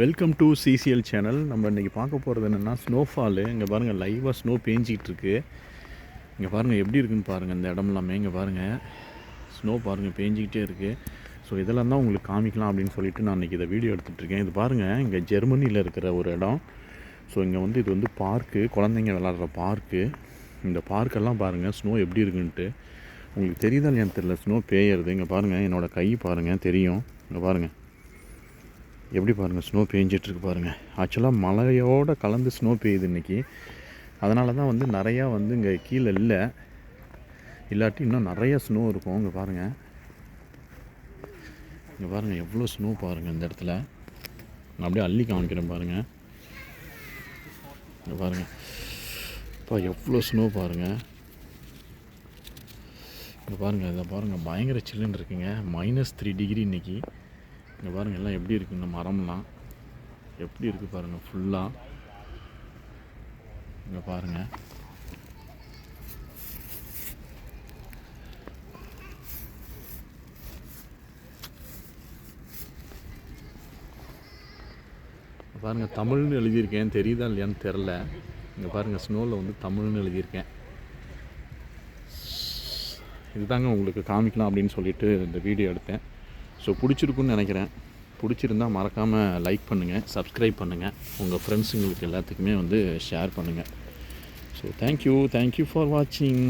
Welcome to CCL channel நம்ம இன்றைக்கி பார்க்க போகிறது என்னென்னா ஸ்னோஃபாலு இங்கே பாருங்கள் லைவாக ஸ்னோ பேஞ்சிக்கிட்டு இங்கே பாருங்கள் எப்படி இருக்குன்னு பாருங்கள் இந்த இடம் எல்லாமே இங்கே பாருங்கள் ஸ்னோ பாருங்கள் பேஞ்சிக்கிட்டே இருக்குது ஸோ இதெல்லாம் தான் உங்களுக்கு காமிக்கலாம் அப்படின்னு சொல்லிட்டு நான் இன்றைக்கி இதை வீடியோ எடுத்துகிட்டு இருக்கேன் இது பாருங்கள் இங்கே ஜெர்மனியில் இருக்கிற ஒரு இடம். ஸோ இங்கே வந்து இது வந்து பார்க்கு குழந்தைங்க விளாட்ற பார்க்கு இந்த பார்க்கெல்லாம் பாருங்கள் ஸ்னோ எப்படி இருக்குன்ட்டு. உங்களுக்கு தெரியுதா இல்லையான்னு தெரியல ஸ்னோ பேயறது. இங்கே பாருங்கள் என்னோடய கை பாருங்கள் தெரியும். இங்கே பாருங்கள் எப்படி பாருங்கள் ஸ்னோ பெஞ்சிட்ருக்கு பாருங்கள் ஆக்சுவலாக மழையோடு கலந்து ஸ்னோ பெய்யுது இன்றைக்கி அதனால தான் வந்து நிறையா வந்து இங்கே கீழே இல்லை. இல்லாட்டி இன்னும் நிறையா ஸ்னோ இருக்கும். இங்கே பாருங்கள் இங்கே பாருங்கள் எவ்வளோ ஸ்னோ பாருங்கள் இந்த இடத்துல. நான் அப்படியே அள்ளி காமிக்கிறேன் பாருங்கள் இங்கே பாருங்கள் இப்போ எவ்வளோ ஸ்னோ பாருங்கள் இங்கே பாருங்கள் இதை பாருங்கள் பயங்கர சில்லுன்னு இருக்குங்க. மைனஸ் த்ரீ டிகிரி இன்றைக்கி இங்கே பாருங்கள் எல்லாம் எப்படி இருக்குது இந்த மரம்லாம்? எப்படி இருக்குது பாருங்கள் ஃபுல்லாக இங்கே பாருங்கள் பாருங்கள் தமிழ்னு எழுதியிருக்கேன். தெரியுதா இல்லையான்னு தெரில இங்கே பாருங்கள் ஸ்னோவில் வந்து தமிழ்னு எழுதியிருக்கேன். இதுதாங்க உங்களுக்கு காமிக்கலாம் அப்படின்னு சொல்லிட்டு இந்த வீடியோ எடுத்தேன். ஸோ பிடிச்சிருக்குன்னு நினைக்கிறேன். பிடிச்சிருந்தா மறக்காமல் லைக் பண்ணுங்கள் சப்ஸ்கிரைப் பண்ணுங்கள் உங்கள் ஃப்ரெண்ட்ஸுங்களுக்கு எல்லாத்துக்குமே வந்து ஷேர் பண்ணுங்கள் ஸோ தேங்க்யூ தேங்க்யூ ஃபார் வாட்சிங்